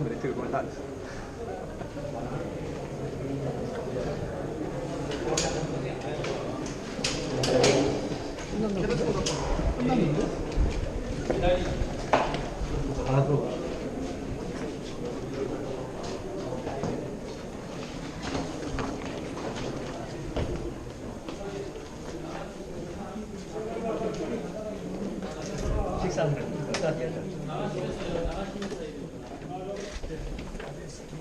우리 들고 나.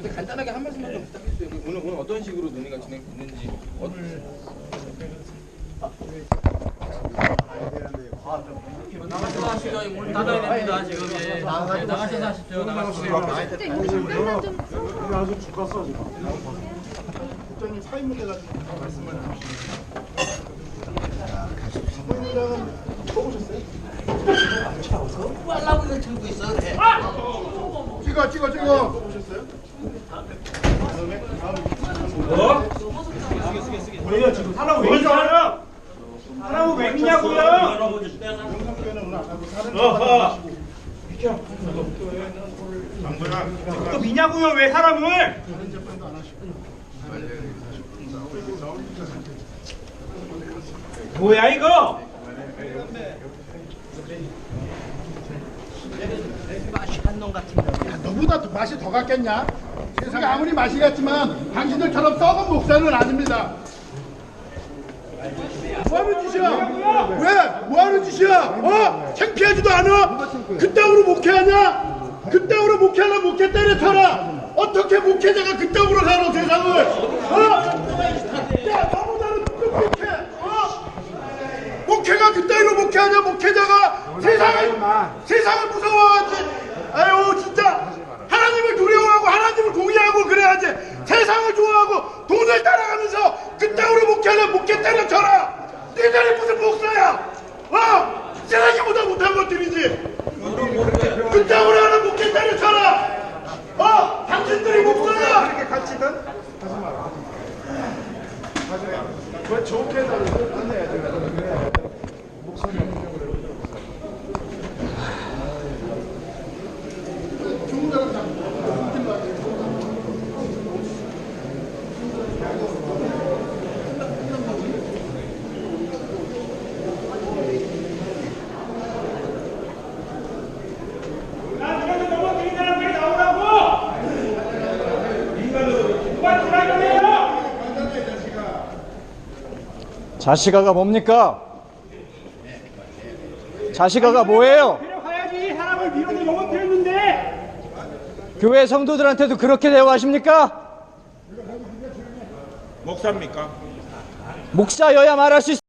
근데 간단하게 한 말씀만 좀 부탁해 주세요. 오늘 오늘 어떤 식으로 논의가 진행됐는지. 오늘 나가셔서 문 닫아야 됩니다 지금 예. 네, 나가셔서 하십시오 나가십시오 잠깐만 좀 이게 아주 죽었어 지금. 국장님 사임을 해가지고 말씀을 해주시니까. 사무장은 쳐보셨어요? 빨라고 들고 있어 그래 찍어 찍어 찍어. 왜요 지금 사람 왜 있어요? 사람은 왜 있냐고요? 어허. 또 미냐고요 왜 사람을? 재판도 안 하시고. 뭐야 이거? 더 맛이 더 같겠냐? 세상에 아무리 맛이 같지만 당신들처럼 썩은 목사는 아닙니다. 뭐하는 짓이야? 왜? 뭐하는 짓이야? 어? 창피하지도 않아? 그 땅으로 목회하냐? 그 땅으로 목회하려 목회 때려쳐라! 어떻게 목회자가 그 땅으로 살아 세상을? 어? 야 너보다는 똑똑해! 어? 목회가 그따위로 목회하냐 목회자가 세상을 세상을 무서워하지 아유 진짜 하나님을 두려워하고 하나님을 공의하고 그래야지 세상을 좋아하고 돈을 따라가면서 그따위로 목회하냐 목회 때려쳐라 너희들이 무슨 목사야 어? 세상이보다 못한 것들이지 그따위로 하는 목회 때려쳐라 어? 당신들이 같이든 하지 마라 하지 마. 그 좋게 해야 돼. 나 이렇게 넘어뜨린 사람 왜 나오라고? 누가 들어가요? 자시가가 뭡니까? 자시가가 뭐예요? 데려가야지 사람을 밀어서 넘어뜨렸는데 교회 성도들한테도 그렇게 대우하십니까? 목사입니까? 목사여야 말할 수 있...